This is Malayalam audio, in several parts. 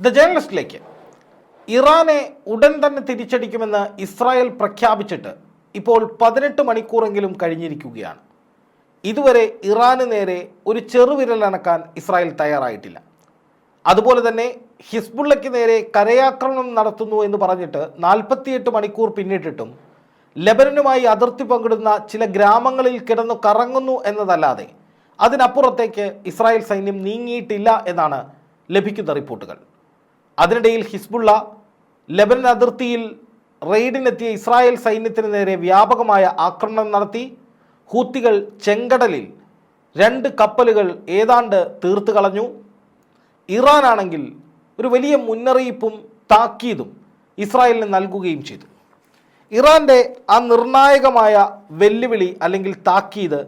ദ ജേർണലിസ്റ്റിലേക്ക് ഇറാനെ ഉടൻ തന്നെ തിരിച്ചടിക്കുമെന്ന് ഇസ്രായേൽ പ്രഖ്യാപിച്ചിട്ട് ഇപ്പോൾ പതിനെട്ട് മണിക്കൂറെങ്കിലും കഴിഞ്ഞിരിക്കുകയാണ്. ഇതുവരെ ഇറാന് നേരെ ഒരു ചെറുവിരൽ അണക്കാൻ ഇസ്രായേൽ തയ്യാറായിട്ടില്ല. അതുപോലെ തന്നെ ഹിസ്ബുള്ളയ്ക്ക് നേരെ കരയാക്രമണം നടത്തുന്നു എന്ന് പറഞ്ഞിട്ട് നാൽപ്പത്തിയെട്ട് മണിക്കൂർ പിന്നിട്ടിട്ടും ലബനനുമായി അതിർത്തി പങ്കിടുന്ന ചില ഗ്രാമങ്ങളിൽ കിടന്നു കറങ്ങുന്നു എന്നതല്ലാതെ അതിനപ്പുറത്തേക്ക് ഇസ്രായേൽ സൈന്യം നീങ്ങിയിട്ടില്ല എന്നാണ് ലഭിക്കുന്ന റിപ്പോർട്ടുകൾ. അതിനിടയിൽ ഹിസ്ബുള്ള ലെബനൻ അതിർത്തിയിൽ റെയ്ഡിനെത്തിയ ഇസ്രായേൽ സൈന്യത്തിന് നേരെ വ്യാപകമായ ആക്രമണം നടത്തി. ഹൂത്തികൾ ചെങ്കടലിൽ രണ്ട് കപ്പലുകൾ ഏതാണ്ട് തീർത്തു കളഞ്ഞു. ഇറാനാണെങ്കിൽ ഒരു വലിയ മുന്നറിയിപ്പും താക്കീതും ഇസ്രായേലിന് നൽകുകയും ചെയ്തു. ഇറാന്റെ ആ നിർണായകമായ വെല്ലുവിളി അല്ലെങ്കിൽ താക്കീത്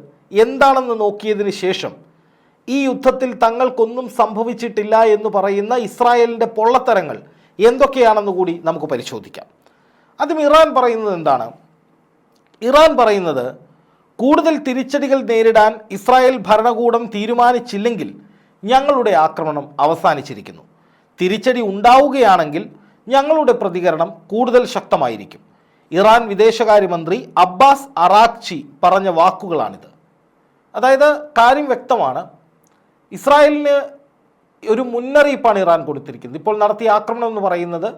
എന്താണെന്ന് നോക്കിയതിന് ശേഷം ഈ യുദ്ധത്തിൽ തങ്ങൾക്കൊന്നും സംഭവിച്ചിട്ടില്ല എന്ന് പറയുന്ന ഇസ്രായേലിന്റെ പൊള്ളത്തരങ്ങൾ എന്തൊക്കെയാണെന്ന് കൂടി നമുക്ക് പരിശോധിക്കാം. അതും ഇറാൻ പറയുന്നത് എന്താണ്? ഇറാൻ പറയുന്നത് കൂടുതൽ തിരിച്ചടികൾ നേരിടാൻ ഇസ്രായേൽ ഭരണകൂടം തീരുമാനിച്ചില്ലെങ്കിൽ ഞങ്ങളുടെ ആക്രമണം അവസാനിച്ചിരിക്കുന്നു. തിരിച്ചടി ഉണ്ടാവുകയാണെങ്കിൽ ഞങ്ങളുടെ പ്രതികരണം കൂടുതൽ ശക്തമായിരിക്കും. ഇറാൻ വിദേശകാര്യമന്ത്രി അബ്ബാസ് അറാഖ്ചി പറഞ്ഞ വാക്കുകളാണിത്. അതായത് കാര്യം വ്യക്തമാണ്. ഇസ്രായേലിന് ഒരു മുന്നറിയിപ്പാണ് ഇറാൻ കൊടുത്തിരിക്കുന്നത്. ഇപ്പോൾ നടത്തിയ ആക്രമണം എന്ന് പറയുന്നത്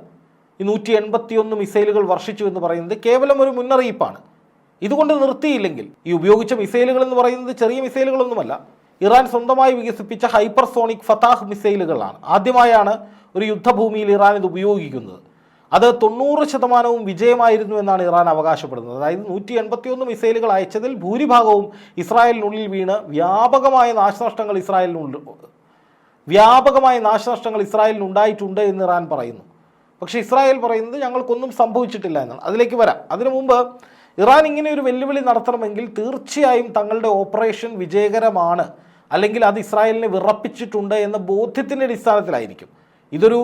ഈ നൂറ്റി എൺപത്തിയൊന്ന് മിസൈലുകൾ വർഷിച്ചു എന്ന് പറയുന്നത് കേവലം ഒരു മുന്നറിയിപ്പാണ്. ഇതുകൊണ്ട് നിർത്തിയില്ലെങ്കിൽ ഈ ഉപയോഗിച്ച മിസൈലുകൾ എന്ന് പറയുന്നത് ചെറിയ മിസൈലുകളൊന്നുമല്ല ഇറാൻ സ്വന്തമായി വികസിപ്പിച്ച ഹൈപ്പർസോണിക് ഫതാഹ് മിസൈലുകളാണ്. ആദ്യമായാണ് ഒരു യുദ്ധഭൂമിയിൽ ഇറാൻ ഇത് ഉപയോഗിക്കുന്നത്. അത് തൊണ്ണൂറ് ശതമാനവും വിജയമായിരുന്നു എന്നാണ് ഇറാൻ അവകാശപ്പെടുന്നത്. അതായത് നൂറ്റി എൺപത്തിയൊന്ന് മിസൈലുകൾ അയച്ചതിൽ ഭൂരിഭാഗവും ഇസ്രായേലിനുള്ളിൽ വീണ് വ്യാപകമായ നാശനഷ്ടങ്ങൾ ഇസ്രായേലിനുണ്ട്. വ്യാപകമായ നാശനഷ്ടങ്ങൾ ഇസ്രായേലിനുണ്ടായിട്ടുണ്ട് എന്ന് ഇറാൻ പറയുന്നു. പക്ഷേ ഇസ്രായേൽ പറയുന്നത് ഞങ്ങൾക്കൊന്നും സംഭവിച്ചിട്ടില്ല എന്നാണ്. അതിലേക്ക് വരാം. അതിനു മുമ്പ് ഇറാൻ ഇങ്ങനെ ഒരു വെല്ലുവിളി നടത്തണമെങ്കിൽ തീർച്ചയായും തങ്ങളുടെ ഓപ്പറേഷൻ വിജയകരമാണ്. അല്ലെങ്കിൽ അത് ഇസ്രായേലിനെ വിറപ്പിച്ചിട്ടുണ്ട് എന്ന ബോധ്യത്തിന്റെ അടിസ്ഥാനത്തിലായിരിക്കും. ഇതൊരു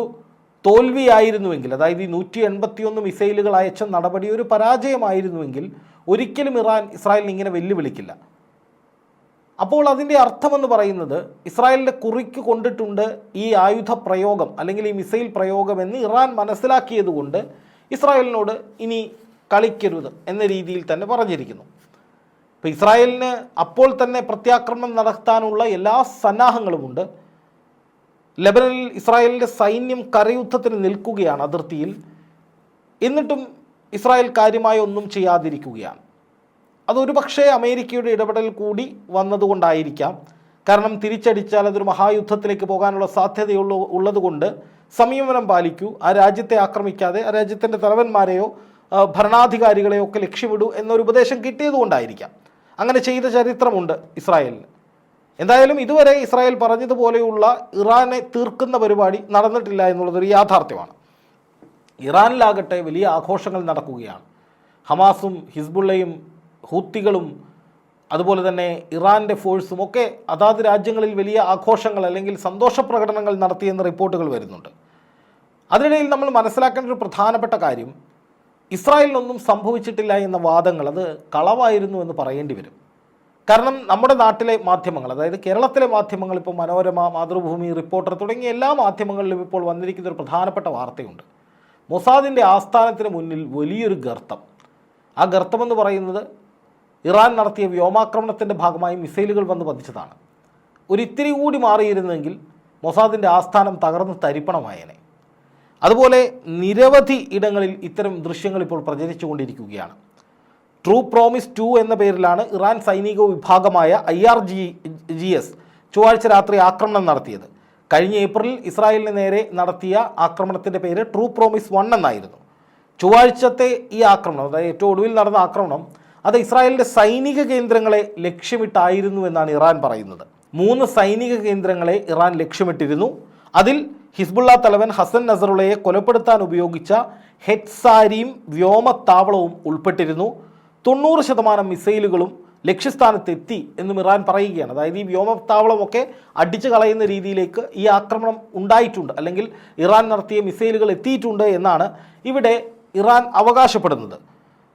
തോൽവിയായിരുന്നുവെങ്കിൽ അതായത് ഈ നൂറ്റി എൺപത്തിയൊന്ന് മിസൈലുകൾ അയച്ച നടപടി ഒരു പരാജയമായിരുന്നുവെങ്കിൽ ഒരിക്കലും ഇറാൻ ഇസ്രായേലിന് ഇങ്ങനെ വെല്ലുവിളിക്കില്ല. അപ്പോൾ അതിന്റെ അർത്ഥമെന്ന് പറയുന്നത് ഇസ്രായേലിന്റെ കുറിക്ക് കൊണ്ടിട്ടുണ്ട് ഈ ആയുധ പ്രയോഗം അല്ലെങ്കിൽ ഈ മിസൈൽ പ്രയോഗം എന്ന് ഇറാൻ മനസ്സിലാക്കിയതുകൊണ്ട് ഇസ്രായേലിനോട് ഇനി കളിക്കരുത് എന്ന രീതിയിൽ തന്നെ പറഞ്ഞിരിക്കുന്നു. ഇപ്പോൾ ഇസ്രായേലിന് അപ്പോൾ തന്നെ പ്രത്യാക്രമണം നടത്താനുള്ള എല്ലാ സന്നാഹങ്ങളുമുണ്ട്. ലെബനനിൽ ഇസ്രായേലിന്റെ സൈന്യം കരയുദ്ധത്തിന് നിൽക്കുകയാണ് അതിർത്തിയിൽ. എന്നിട്ടും ഇസ്രായേൽ കാര്യമായ ഒന്നും ചെയ്യാതിരിക്കുകയാണ്. അതൊരു പക്ഷേ അമേരിക്കയുടെ ഇടപെടൽ കൂടി വന്നതുകൊണ്ടായിരിക്കാം. കാരണം തിരിച്ചടിച്ചാൽ അതൊരു മഹായുദ്ധത്തിലേക്ക് പോകാനുള്ള സാധ്യതയുള്ള ഉള്ളതുകൊണ്ട് സംയമനം പാലിക്കൂ. ആ രാജ്യത്തെ ആക്രമിക്കാതെ ആ രാജ്യത്തിന്റെ തലവന്മാരെയോ ഭരണാധികാരികളെയോ ഒക്കെ ലക്ഷ്യമിടൂ എന്നൊരു ഉപദേശം കിട്ടിയതുകൊണ്ടായിരിക്കാം. അങ്ങനെ ചെയ്ത ചരിത്രമുണ്ട് ഇസ്രായേലിന്. എന്തായാലും ഇതുവരെ ഇസ്രായേൽ പറഞ്ഞതുപോലെയുള്ള ഇറാനെ തീർക്കുന്ന പരിപാടി നടന്നിട്ടില്ല എന്നുള്ളതൊരു യാഥാർത്ഥ്യമാണ്. ഇറാനിലാകട്ടെ വലിയ ആഘോഷങ്ങൾ നടക്കുകയാണ്. ഹമാസും ഹിസ്ബുള്ളയും ഹൂത്തികളും അതുപോലെ തന്നെ ഇറാന്റെ ഫോഴ്സും ഒക്കെ അതാത് രാജ്യങ്ങളിൽ വലിയ ആഘോഷങ്ങൾ അല്ലെങ്കിൽ സന്തോഷ പ്രകടനങ്ങൾ നടത്തിയെന്ന് റിപ്പോർട്ടുകൾ വരുന്നുണ്ട്. അതിനിടയിൽ നമ്മൾ മനസ്സിലാക്കേണ്ട ഒരു പ്രധാനപ്പെട്ട കാര്യം ഇസ്രായേലിനൊന്നും സംഭവിച്ചിട്ടില്ല എന്ന വാദങ്ങൾ അത് കളവായിരുന്നു എന്ന് പറയേണ്ടി വരും. കാരണം നമ്മുടെ നാട്ടിലെ മാധ്യമങ്ങൾ അതായത് കേരളത്തിലെ മാധ്യമങ്ങൾ ഇപ്പോൾ മനോരമ മാതൃഭൂമി റിപ്പോർട്ടർ തുടങ്ങിയ എല്ലാ മാധ്യമങ്ങളിലും ഇപ്പോൾ വന്നിരിക്കുന്ന ഒരു പ്രധാനപ്പെട്ട വാർത്തയുണ്ട്. മൊസാദിന്റെ ആസ്ഥാനത്തിന് മുന്നിൽ വലിയൊരു ഗർത്തം. ആ ഗർത്തമെന്ന് പറയുന്നത് ഇറാൻ നടത്തിയ വ്യോമാക്രമണത്തിന്റെ ഭാഗമായി മിസൈലുകൾ വന്ന് പതിച്ചതാണ്. ഒരു ഇത്തിരി കൂടി മാറിയിരുന്നെങ്കിൽ മൊസാദിന്റെ ആസ്ഥാനം തകർന്ന് തരിപ്പണമായേനെ. അതുപോലെ നിരവധി ഇടങ്ങളിൽ ഇത്തരം ദൃശ്യങ്ങൾ ഇപ്പോൾ പ്രചരിച്ചുകൊണ്ടിരിക്കുകയാണ്. ട്രൂ പ്രോമിസ് ടു എന്ന പേരിലാണ് ഇറാൻ സൈനിക വിഭാഗമായ I R G G S ചൊവ്വാഴ്ച രാത്രി ആക്രമണം നടത്തിയത്. കഴിഞ്ഞ ഏപ്രിലിൽ ഇസ്രായേലിന് നേരെ നടത്തിയ ആക്രമണത്തിന്റെ പേര് ട്രൂ പ്രോമിസ് വൺ എന്നായിരുന്നു. ചൊവ്വാഴ്ചത്തെ ഈ ആക്രമണം അതായത് ഏറ്റവും ഒടുവിൽ നടന്ന ആക്രമണം അത് ഇസ്രായേലിന്റെ സൈനിക കേന്ദ്രങ്ങളെ ലക്ഷ്യമിട്ടായിരുന്നു എന്നാണ് ഇറാൻ പറയുന്നത്. മൂന്ന് സൈനിക കേന്ദ്രങ്ങളെ ഇറാൻ ലക്ഷ്യമിട്ടിരുന്നു. അതിൽ ഹിസ്ബുള്ള തലവൻ ഹസൻ നസറുള്ളയെ കൊലപ്പെടുത്താൻ ഉപയോഗിച്ച ഹെറ്റ്സാരിയും വ്യോമത്താവളവും ഉൾപ്പെട്ടിരുന്നു. തൊണ്ണൂറ് ശതമാനം മിസൈലുകളും ലക്ഷ്യസ്ഥാനത്തെത്തി എന്നും ഇറാൻ പറയുകയാണ്. അതായത് ഈ വ്യോമത്താവളമൊക്കെ അടിച്ചു കളയുന്ന രീതിയിലേക്ക് ഈ ആക്രമണം ഉണ്ടായിട്ടുണ്ട്. അല്ലെങ്കിൽ ഇറാൻ നടത്തിയ മിസൈലുകൾ എത്തിയിട്ടുണ്ട് എന്നാണ് ഇവിടെ ഇറാൻ അവകാശപ്പെടുന്നത്.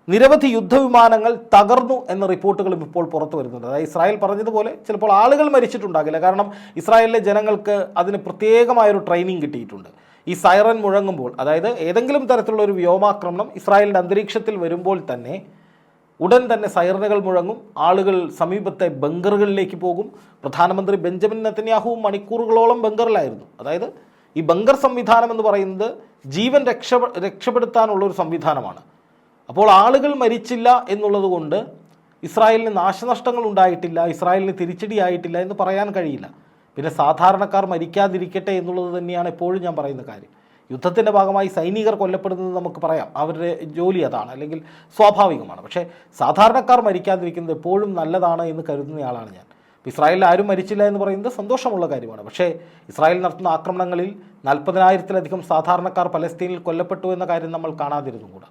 നിരവധി യുദ്ധവിമാനങ്ങൾ തകർന്നു എന്ന റിപ്പോർട്ടുകളും ഇപ്പോൾ പുറത്തു വരുന്നുണ്ട്. അതായത് ഇസ്രായേൽ പറഞ്ഞതുപോലെ ചിലപ്പോൾ ആളുകൾ മരിച്ചിട്ടുണ്ടാകില്ല. കാരണം ഇസ്രായേലിലെ ജനങ്ങൾക്ക് അതിന് പ്രത്യേകമായൊരു ട്രെയിനിങ് കിട്ടിയിട്ടുണ്ട്. ഈ സൈറൻ മുഴങ്ങുമ്പോൾ അതായത് ഏതെങ്കിലും തരത്തിലുള്ള ഒരു വ്യോമാക്രമണം ഇസ്രായേലിന്റെ അന്തരീക്ഷത്തിൽ വരുമ്പോൾ തന്നെ ഉടൻ തന്നെ സൈറനുകൾ മുഴങ്ങും ആളുകൾ സമീപത്തെ ബങ്കറുകളിലേക്ക് പോകും. പ്രധാനമന്ത്രി ബെഞ്ചമിൻ നെത്തന്യാഹുവും മണിക്കൂറുകളോളം ബങ്കറിലായിരുന്നു. അതായത് ഈ ബങ്കർ സംവിധാനം എന്ന് പറയുന്നത് ജീവൻ രക്ഷ രക്ഷപ്പെടുത്താനുള്ള ഒരു സംവിധാനമാണ്. അപ്പോൾ ആളുകൾ മരിച്ചില്ല എന്നുള്ളത് കൊണ്ട് ഇസ്രായേലിന് നാശനഷ്ടങ്ങൾ ഉണ്ടായിട്ടില്ല ഇസ്രായേലിന് തിരിച്ചടിയായിട്ടില്ല എന്ന് പറയാൻ കഴിയില്ല. പിന്നെ സാധാരണക്കാർ മരിക്കാതിരിക്കട്ടെ എന്നുള്ളത് തന്നെയാണ് എപ്പോഴും ഞാൻ പറയുന്ന കാര്യം. യുദ്ധത്തിന്റെ ഭാഗമായി സൈനികർ കൊല്ലപ്പെടുന്നത് നമുക്ക് പറയാം. അവരുടെ ജോലി അതാണ് അല്ലെങ്കിൽ സ്വാഭാവികമാണ്. പക്ഷേ സാധാരണക്കാർ മരിക്കാതിരിക്കുന്നത് എപ്പോഴും നല്ലതാണ് എന്ന് കരുതുന്നയാളാണ് ഞാൻ. ഇസ്രായേലിൽ ആരും മരിച്ചില്ല എന്ന് പറയുന്നത് സന്തോഷമുള്ള കാര്യമാണ്. പക്ഷേ ഇസ്രായേൽ നടത്തുന്ന ആക്രമണങ്ങളിൽ നാൽപ്പതിനായിരത്തിലധികം സാധാരണക്കാർ പലസ്തീനിൽ കൊല്ലപ്പെട്ടു എന്ന കാര്യം നമ്മൾ കാണാതിരുന്നു കൂടെ.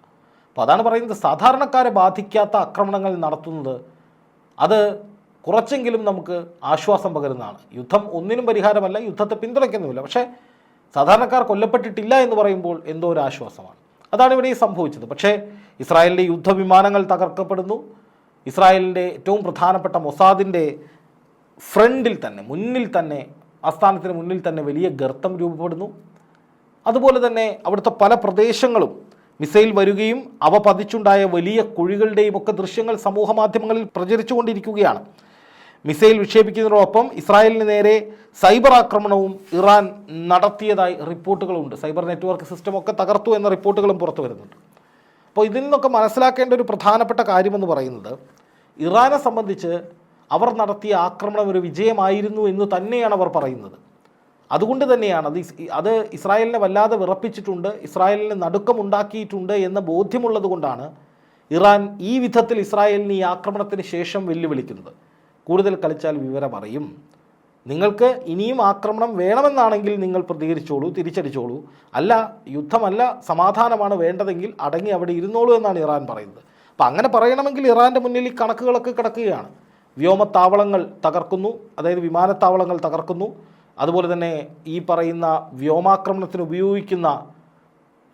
അപ്പോൾ അതാണ് പറയുന്നത് സാധാരണക്കാരെ ബാധിക്കാത്ത ആക്രമണങ്ങൾ നടത്തുന്നത് അത് കുറച്ചെങ്കിലും നമുക്ക് ആശ്വാസം പകരുന്നതാണ്. യുദ്ധം ഒന്നിനും പരിഹാരമല്ല യുദ്ധത്തെ പിന്തുണയ്ക്കുന്നുമില്ല. പക്ഷേ സാധാരണക്കാർ കൊല്ലപ്പെട്ടിട്ടില്ല എന്ന് പറയുമ്പോൾ എന്തോ ഒരു ആശ്വാസമാണ്. അതാണ് ഇവിടെ ഈ സംഭവിച്ചത്. പക്ഷേ ഇസ്രായേലിന്റെ യുദ്ധവിമാനങ്ങൾ തകർക്കപ്പെടുന്നു. ഇസ്രായേലിന്റെ ഏറ്റവും പ്രധാനപ്പെട്ട മൊസാദിന്റെ ഫ്രണ്ടിൽ തന്നെ മുന്നിൽ തന്നെ ആസ്ഥാനത്തിന് മുന്നിൽ തന്നെ വലിയ ഗർത്തം രൂപപ്പെടുന്നു. അതുപോലെ തന്നെ അവിടുത്തെ പല പ്രദേശങ്ങളും മിസൈൽ വരികയും അവ പതിച്ചുണ്ടായ വലിയ കുഴികളുടെയും ഒക്കെ ദൃശ്യങ്ങൾ സമൂഹ മാധ്യമങ്ങളിൽ പ്രചരിച്ചുകൊണ്ടിരിക്കുകയാണ്. മിസൈൽ വിക്ഷേപിക്കുന്നതിനോടൊപ്പം ഇസ്രായേലിന് നേരെ സൈബർ ആക്രമണവും ഇറാൻ നടത്തിയതായി റിപ്പോർട്ടുകളുണ്ട്. സൈബർ നെറ്റ്വർക്ക് സിസ്റ്റം ഒക്കെ തകർത്തു എന്ന റിപ്പോർട്ടുകളും പുറത്തു വരുന്നുണ്ട്. അപ്പോൾ ഇതിൽ നിന്നൊക്കെ മനസ്സിലാക്കേണ്ട ഒരു പ്രധാനപ്പെട്ട കാര്യമെന്ന് പറയുന്നത് ഇറാനെ സംബന്ധിച്ച് അവർ നടത്തിയ ആക്രമണം ഒരു വിജയമായിരുന്നു എന്ന് തന്നെയാണ് അവർ പറയുന്നത്. അതുകൊണ്ട് തന്നെയാണ് അത് അത് ഇസ്രായേലിനെ വല്ലാതെ വിറപ്പിച്ചിട്ടുണ്ട് ഇസ്രായേലിന് നടുക്കമുണ്ടാക്കിയിട്ടുണ്ട് എന്ന ബോധ്യമുള്ളത് കൊണ്ടാണ് ഇറാൻ ഈ വിധത്തിൽ ഇസ്രായേലിന് ഈ ആക്രമണത്തിന് ശേഷം വെല്ലുവിളിക്കുന്നത്. കൂടുതൽ കളിച്ചാൽ വിവരം അറിയും. നിങ്ങൾക്ക് ഇനിയും ആക്രമണം വേണമെന്നാണെങ്കിൽ നിങ്ങൾ പ്രതികരിച്ചോളൂ തിരിച്ചടിച്ചോളൂ. അല്ല യുദ്ധമല്ല സമാധാനമാണ് വേണ്ടതെങ്കിൽ അടങ്ങി അവിടെ ഇരുന്നോളൂ എന്നാണ് ഇറാൻ പറയുന്നത്. അപ്പം അങ്ങനെ പറയണമെങ്കിൽ ഇറാന്റെ മുന്നിൽ ഈ കണക്കുകളൊക്കെ കിടക്കുകയാണ്. വ്യോമത്താവളങ്ങൾ തകർക്കുന്നു അതായത് വിമാനത്താവളങ്ങൾ തകർക്കുന്നു. അതുപോലെ തന്നെ ഈ പറയുന്ന വ്യോമാക്രമണത്തിന് ഉപയോഗിക്കുന്ന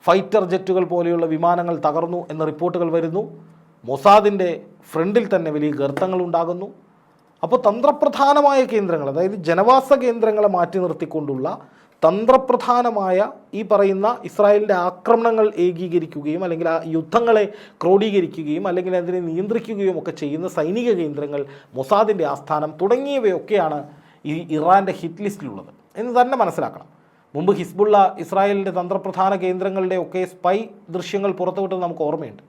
ഫൈറ്റർ ജെറ്റുകൾ പോലെയുള്ള വിമാനങ്ങൾ തകർന്നു എന്ന റിപ്പോർട്ടുകൾ വരുന്നു. മൊസാദിന്റെ ഫ്രണ്ടിൽ തന്നെ വലിയ ഗർത്തങ്ങൾ ഉണ്ടാകുന്നു. അപ്പോൾ തന്ത്രപ്രധാനമായ കേന്ദ്രങ്ങൾ അതായത് ജനവാസ കേന്ദ്രങ്ങളെ മാറ്റി നിർത്തിക്കൊണ്ടുള്ള തന്ത്രപ്രധാനമായ ഈ പറയുന്ന ഇസ്രായേലിന്റെ ആക്രമണങ്ങൾ ഏകീകരിക്കുകയും അല്ലെങ്കിൽ ആ യുദ്ധങ്ങളെ ക്രോഡീകരിക്കുകയും അല്ലെങ്കിൽ അതിനെ നിയന്ത്രിക്കുകയും ഒക്കെ ചെയ്യുന്ന സൈനിക കേന്ദ്രങ്ങൾ മൊസാദിന്റെ ആസ്ഥാനം തുടങ്ങിയവയൊക്കെയാണ് ഈ ഇറാന്റെ ഹിറ്റ് ലിസ്റ്റിലുള്ളത് എന്ന് തന്നെ മനസ്സിലാക്കണം. മുമ്പ് ഹിസ്ബുള്ള ഇസ്രായേലിന്റെ തന്ത്രപ്രധാന കേന്ദ്രങ്ങളുടെ ഒക്കെ സ്പൈ ദൃശ്യങ്ങൾ പുറത്തുവിട്ടത് നമുക്ക് ഓർമ്മയുണ്ട്.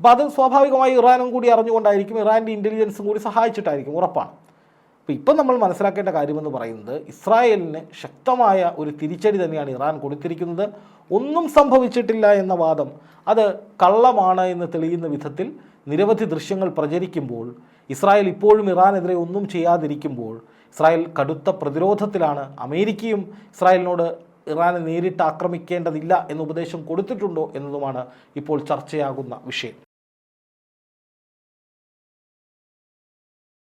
അപ്പോൾ അത് സ്വാഭാവികമായി ഇറാനും കൂടി അറിഞ്ഞുകൊണ്ടായിരിക്കും ഇറാന്റെ ഇന്റലിജൻസും കൂടി സഹായിച്ചിട്ടായിരിക്കും ഉറപ്പാണ്. അപ്പോൾ ഇപ്പം നമ്മൾ മനസ്സിലാക്കേണ്ട കാര്യമെന്ന് പറയുന്നത് ഇസ്രായേലിന് ശക്തമായ ഒരു തിരിച്ചടി തന്നെയാണ് ഇറാൻ കൊടുത്തിരിക്കുന്നത്. ഒന്നും സംഭവിച്ചിട്ടില്ല എന്ന വാദം അത് കള്ളമാണ് എന്ന് തെളിയുന്ന വിധത്തിൽ നിരവധി ദൃശ്യങ്ങൾ പ്രചരിക്കുമ്പോൾ ഇസ്രായേൽ ഇപ്പോഴും ഇറാനെതിരെ ഒന്നും ചെയ്യാതിരിക്കുമ്പോൾ ഇസ്രായേൽ കടുത്ത പ്രതിരോധത്തിലാണ് അമേരിക്കയും ഇസ്രായേലിനോട് ഇറാനെ നേരിട്ട് ആക്രമിക്കേണ്ടതില്ല എന്ന ഉപദേശം കൊടുത്തിട്ടുണ്ടോ എന്നതുമാണ് ഇപ്പോൾ ചർച്ചയാകുന്ന വിഷയം.